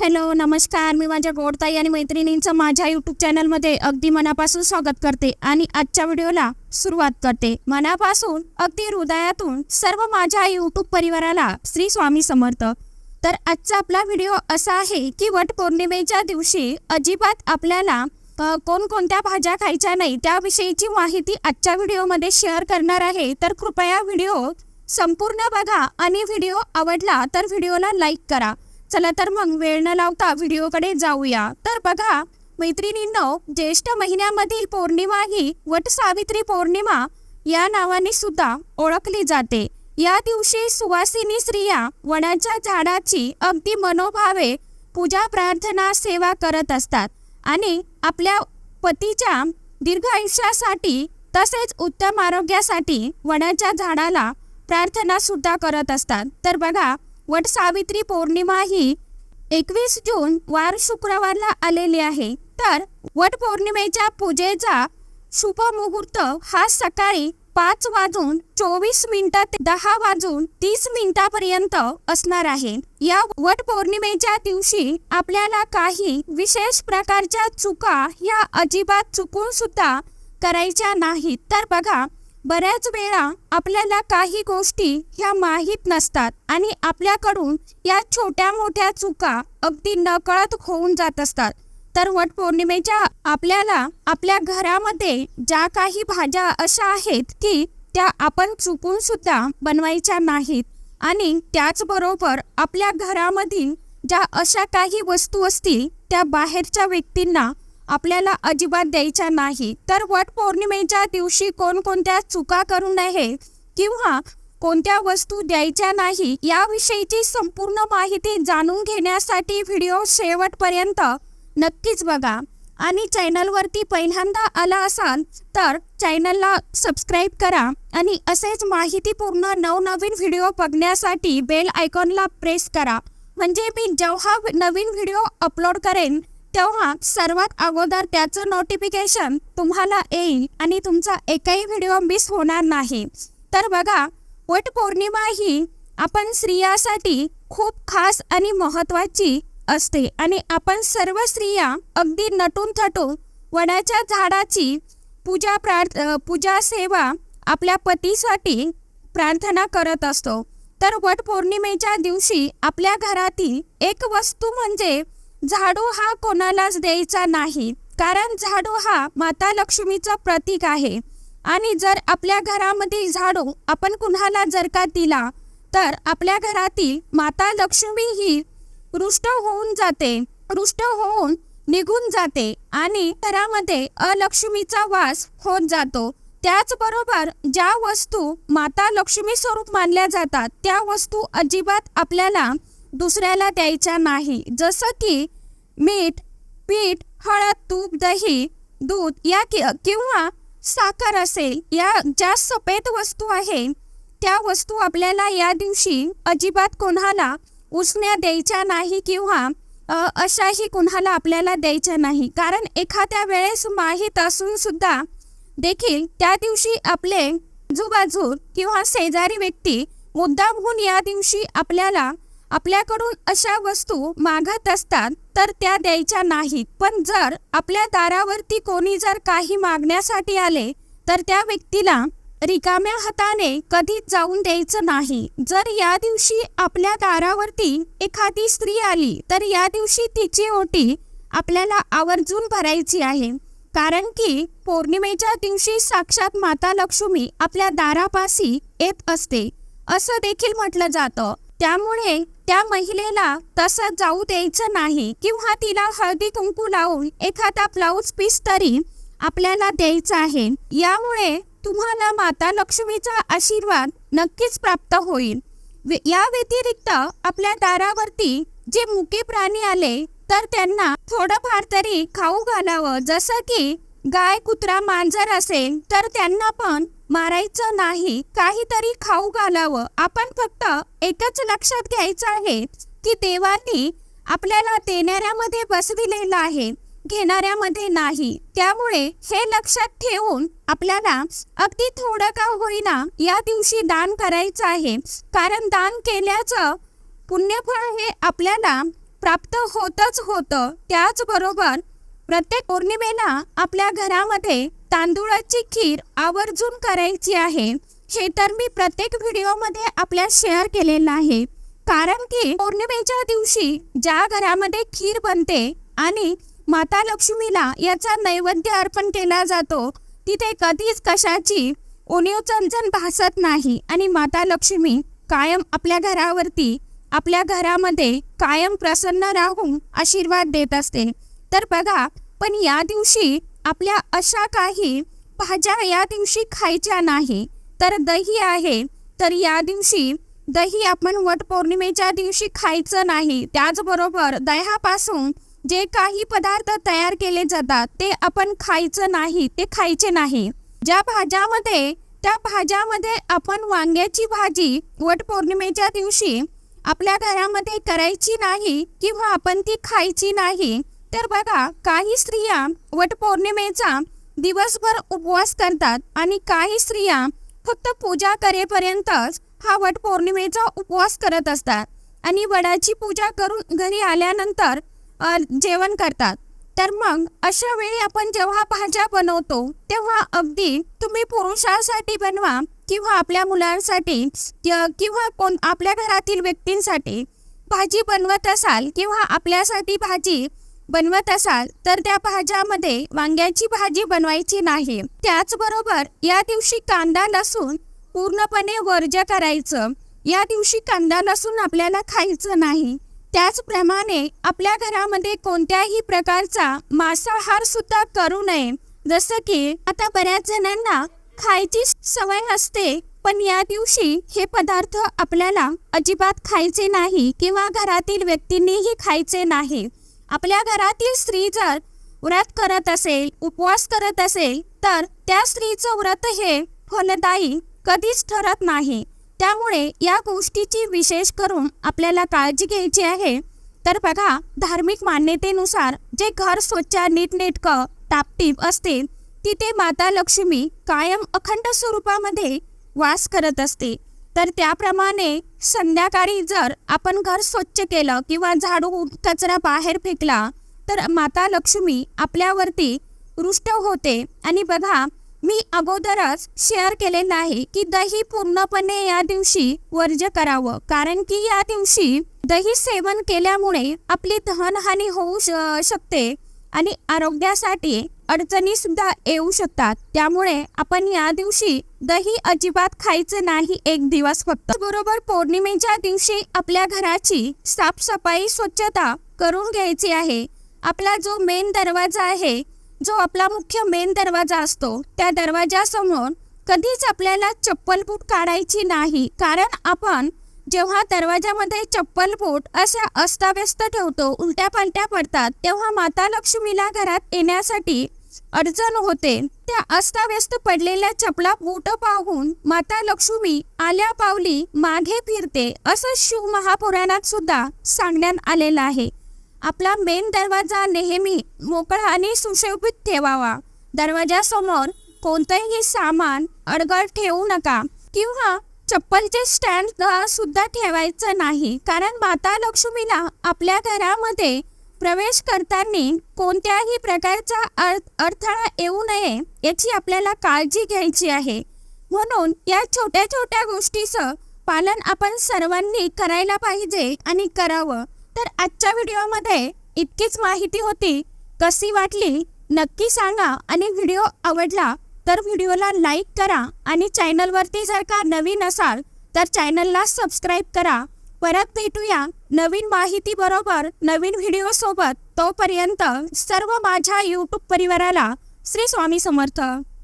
Hello नमस्कार. मी माझ्या गोडताई आणि मैत्रिणींचं माझ्या यूट्यूब चॅनलमध्ये अगदी मनापासून स्वागत करते आणि आजच्या व्हिडिओला सुरुवात करते. मनापासून अगदी हृदयातून सर्व माझ्या यूट्यूब परिवाराला श्री स्वामी समर्थ. तर आजचा आपला व्हिडिओ असा आहे की वट पौर्णिमेच्या दिवशी अजिबात आपल्याला कोणकोणत्या भाज्या खायच्या नाही त्याविषयीची माहिती आजच्या व्हिडिओमध्ये शेअर करणार आहे. तर कृपया व्हिडिओ संपूर्ण बघा आणि व्हिडिओ आवडला तर व्हिडिओला लाईक करा. चला तर मग वेळ न लावता व्हिडिओकडे जाऊया. तर बघा मैत्रिणींनो ज्येष्ठ महिन्यामधील पौर्णिमा ही वट सावित्री पौर्णिमा या नावाने सुद्धा ओळखली जाते. या दिवशी सुवासिनी स्त्रिया वनाच्या झाडाची अगदी मनोभावे पूजा प्रार्थना सेवा करत असतात आणि आपल्या पतीच्या दीर्घ आयुष्यासाठी तसेच उत्तम आरोग्यासाठी वनाच्या झाडाला प्रार्थना सुद्धा करत असतात. तर बघा वट सावित्री पौर्णिमा ही एकवीस जून वार शुक्रवारला आलेली आहे. तर वट पौर्णिमेच्या पूजेचा शुभ मुहूर्त हा सकाळी पाच वाजून चोवीस मिनिटं ते दहा वाजून तीस मिनिटापर्यंत असणार आहे. या वट पौर्णिमेच्या दिवशी आपल्याला काही विशेष प्रकारच्या चुका या अजिबात चुकून सुद्धा करायच्या नाहीत. तर बघा बऱ्याच वेळा आपल्याला काही गोष्टी ह्या माहीत नसतात आणि आपल्याकडून या छोट्या मोठ्या चुका अगदी नकळत होऊन जात असतात. तर वट पौर्णिमेच्या आपल्याला आपल्या घरामध्ये ज्या काही भाज्या अशा आहेत की त्या आपण चुकून सुद्धा बनवायच्या नाहीत आणि त्याचबरोबर आपल्या घरामधील ज्या अशा काही वस्तू असतील त्या बाहेरच्या व्यक्तींना आपल्याला अजिबात द्यायच्या नाही. तर वट पौर्णिमेच्या दिवशी कोणकोणत्या चुका करू नये किंवा कोणत्या वस्तू द्यायच्या नाही याविषयीची संपूर्ण माहिती जाणून घेण्यासाठी व्हिडिओ शेवटपर्यंत नक्कीच बघा. आणि चॅनलवरती पहिल्यांदा आला असाल तर चॅनलला सबस्क्राईब करा आणि असेच माहितीपूर्ण नवनवीन व्हिडिओ बघण्यासाठी बेल आयकॉनला प्रेस करा. म्हणजे मी जेव्हा नवीन व्हिडिओ अपलोड करेन तेव्हा सर्वात अगोदर त्याचं नोटिफिकेशन तुम्हाला येईल आणि तुमचा एकही व्हिडिओ मिस होणार नाही. तर बघा वट पौर्णिमा ही आपण स्त्रियासाठी खूप खास आणि महत्त्वाची असते आणि आपण सर्व स्त्रिया अगदी नटून थटून वडाच्या झाडाची पूजा प्रार्थ पूजा सेवा आपल्या पतीसाठी प्रार्थना करत असतो. तर वट पौर्णिमेच्या दिवशी आपल्या घरातील एक वस्तू म्हणजे झाडू हा कोणालाच द्यायचा नाही. कारण झाडू हा माता लक्ष्मीचं प्रतीक आहे. आणि जर आपल्या घरामध्ये झाडू आपण कुणाला जर का दिला तर आपल्या घरातील माता लक्ष्मी ही रुष्ट होऊन जाते. रुष्ट होऊन निघून जाते आणि घरामध्ये अलक्ष्मीचा वास होत जातो. त्याचबरोबर ज्या वस्तू माता लक्ष्मी स्वरूप मानल्या जातात त्या वस्तू अजिबात आपल्याला दुसऱ्याला द्यायच्या नाही. जसं की मीठ पीठ हळद तूप दही दूध या कि किंवा साखर असेल या ज्या सफेद वस्तू आहे त्या वस्तू आपल्याला या दिवशी अजिबात कोणाला उसण्या द्यायच्या नाही किंवा अशाही कोणाला आपल्याला द्यायच्या नाही. कारण एखाद्या वेळेस माहीत असून सुद्धा देखील त्या दिवशी आपले आजूबाजू किंवा शेजारी व्यक्ती मुद्दामहून या दिवशी आपल्याला आपल्याकडून अशा वस्तू मागत असतात तर त्या द्यायच्या नाहीत. पण जर आपल्या दारावरती कोणी जर काही मागण्यासाठी आले तर त्या व्यक्तीला रिकाम्या हाताने कधीच जाऊन द्यायचं नाही. जर या दिवशी आपल्या दारावरती एखादी स्त्री आली तर या दिवशी तिची ओटी आपल्याला आवर्जून भरायची आहे. कारण की पौर्णिमेच्या दिवशी साक्षात माता लक्ष्मी आपल्या दारापाशी येत असते. असं देखील म्हटलं जातं. त्यामुळे त्या महिलेला तसं जाऊ द्यायचं नाही किंवा तिला हळदी कुंकू लावून एखादा ब्लाऊज पीस तरी आपल्याला द्यायचा आहे. यामुळे तुम्हाला माता लक्ष्मीचा आशीर्वाद नक्कीच प्राप्त होईल. या व्यतिरिक्त आपल्या दारावरती जे मुके प्राणी आले तर त्यांना थोडंफार तरी खाऊ घालावं. जसं की गाय कुत्रा मांजर असेल तर त्यांना पण मारायचं नाही काहीतरी खाऊ घालावं. आपण फक्त एकच लक्षात घ्यायचं आहे की देवानी आपल्याला देणाऱ्यामध्ये बसविलेलं आहे घेणाऱ्यामध्ये नाही. त्यामुळे हे लक्षात ठेवून आपल्याला अगदी थोडं का होईना या दिवशी दान करायचं आहे. कारण दान केल्याचं पुण्यफळ हे आपल्याला प्राप्त होतच होतं. त्याचबरोबर प्रत्येक पौर्णिमेला आपल्या घरामध्ये तांदूळाची खीर आवर्जून करायची आहे हे तर मी प्रत्येक व्हिडिओमध्ये आपल्या शेअर केलेलं आहे. कारण की पौर्णिमेच्या दिवशी ज्या घरामध्ये खीर बनते आणि माता लक्ष्मीला याचा नैवेद्य अर्पण केला जातो तिथे कधीच कशाची उणीव चणचण भासत नाही आणि माता लक्ष्मी कायम आपल्या घरावरती आपल्या घरामध्ये कायम प्रसन्न राहून आशीर्वाद देत असते. तर बघा पण या दिवशी आपल्या अशा काही भाज्या या दिवशी खायच्या नाही तर दही आहे तर या दिवशी दही आपण वटपौर्णिमेच्या दिवशी खायचं नाही. त्याचबरोबर दह्यापासून जे काही पदार्थ तयार केले जातात ते आपण खायचं नाही ते खायचे नाही. ज्या भाज्यामध्ये त्या भाज्यामध्ये आपण वांग्याची भाजी वटपौर्णिमेच्या दिवशी आपल्या घरामध्ये करायची नाही किंवा आपण ती खायची नाही तर बघा काही स्त्रिया वटपौर्णिमेचा दिवसभर उपवास करतात आणि काही स्त्रिया फक्त पूजा करेपर्यंतच हा वटपौर्णिमेचा उपवास करत असतात आणि वडाची पूजा करून घरी आल्यानंतर जेवण करतात. तर मग अशा वेळी आपण जेव्हा भाज्या बनवतो तेव्हा अगदी तुम्ही पुरुषासाठी बनवा किंवा आपल्या मुलांसाठी किंवा कोण आपल्या घरातील व्यक्तींसाठी भाजी बनवत असाल किंवा आपल्यासाठी भाजी बनवत असाल तर त्या भाज्यामध्ये वांग्याची भाजी बनवायची नाही. त्याचबरोबर या दिवशी कांदा लसूण पूर्णपणे वर्ज्य करायचं. या दिवशी कांदा लसूण आपल्याला खायचं नाही. त्याचप्रमाणे आपल्या घरामध्ये कोणत्याही प्रकारचा मांसाहार सुद्धा करू नये. जसं की आता बऱ्याच जणांना खायची सवय असते पण या दिवशी हे पदार्थ आपल्याला अजिबात खायचे नाही किंवा घरातील व्यक्तींनीही खायचे नाही. आपल्या घरातील स्त्री जर व्रत करत असेल उपवास करत असेल तर त्या स्त्रीचं व्रत हे फलदायी कधीच ठरत नाही. त्यामुळे या गोष्टीची विशेष करून आपल्याला काळजी घ्यायची आहे. तर बघा धार्मिक मान्यतेनुसार जे घर स्वच्छ नीटनेटकं टापटीप असते तिथे माता लक्ष्मी कायम अखंड स्वरूपामध्ये वास करत असते. तर त्याप्रमाणे संध्याकाळी जर आपण घर स्वच्छ केलं किंवा झाडू कचरा बाहेर फेकला तर माता लक्ष्मी आपल्यावरती रुष्ट होते. आणि बघा मी अगोदरच शेअर केलेलं आहे की दही पूर्णपणे या दिवशी वर्ज्य करावं. कारण की या दिवशी दही सेवन केल्यामुळे आपली धनहानी होऊ शकते. आणि आरोग्यासाठी अडचणी सुद्धा येऊ शकतात. त्यामुळे आपण या दिवशी दही अजिबात खायचं नाही एक दिवस फक्त. बरोबर पौर्णिमेच्या दिवशी आपल्या घराची साफसफाई स्वच्छता करून घ्यायची आहे. आपला जो मेन दरवाजा आहे जो आपला मुख्य मेन दरवाजा असतो त्या दरवाजासमोर कधीच आपल्याला चप्पल बूट काढायची नाही. कारण आपण जेव्हा दरवाजामध्ये चप्पल बूट अशा अस्ताव्यस्त ठेवतो उलट्या पालट्या पडतात तेव्हा माता लक्ष्मीला घरात येण्यासाठी अडचण होते. त्या अस्ताव्यस्त पडलेल्या चपला बूट पाहून माता लक्ष्मी आल्या पावली मागे फिरते असं शिव महापुराणात सुद्धा सांगण्यात आलेलं आहे. आपला मेन दरवाजा नेहमी मोकळा आणि सुशोभित ठेवावा. दरवाजासमोर कोणतंही सामान अडगळ ठेवू नका किंवा चप्पलचे स्टँड सुद्धा ठेवायचं नाही. कारण माता लक्ष्मीला आपल्या घरामध्ये प्रवेश करताना कोणत्याही प्रकारचा अड अडथळा येऊ नये याची आपल्याला काळजी घ्यायची आहे. म्हणून या छोट्या छोट्या गोष्टीचं पालन आपण सर्वांनी करायला पाहिजे आणि करावं. तर आजच्या व्हिडिओमध्ये इतकीच माहिती होती. कशी वाटली? नक्की सांगा. आणि व्हिडिओ आवडला तर व्हिडिओला लाईक करा आणि चॅनलवरती जर का नवीन असाल तर चॅनलला सबस्क्राईब करा. परत भेटूया नवीन माहिती बरोबर नवीन व्हिडिओ सोबत तोपर्यंत सर्व माझ्या यूट्यूब परिवाराला श्री स्वामी समर्थ.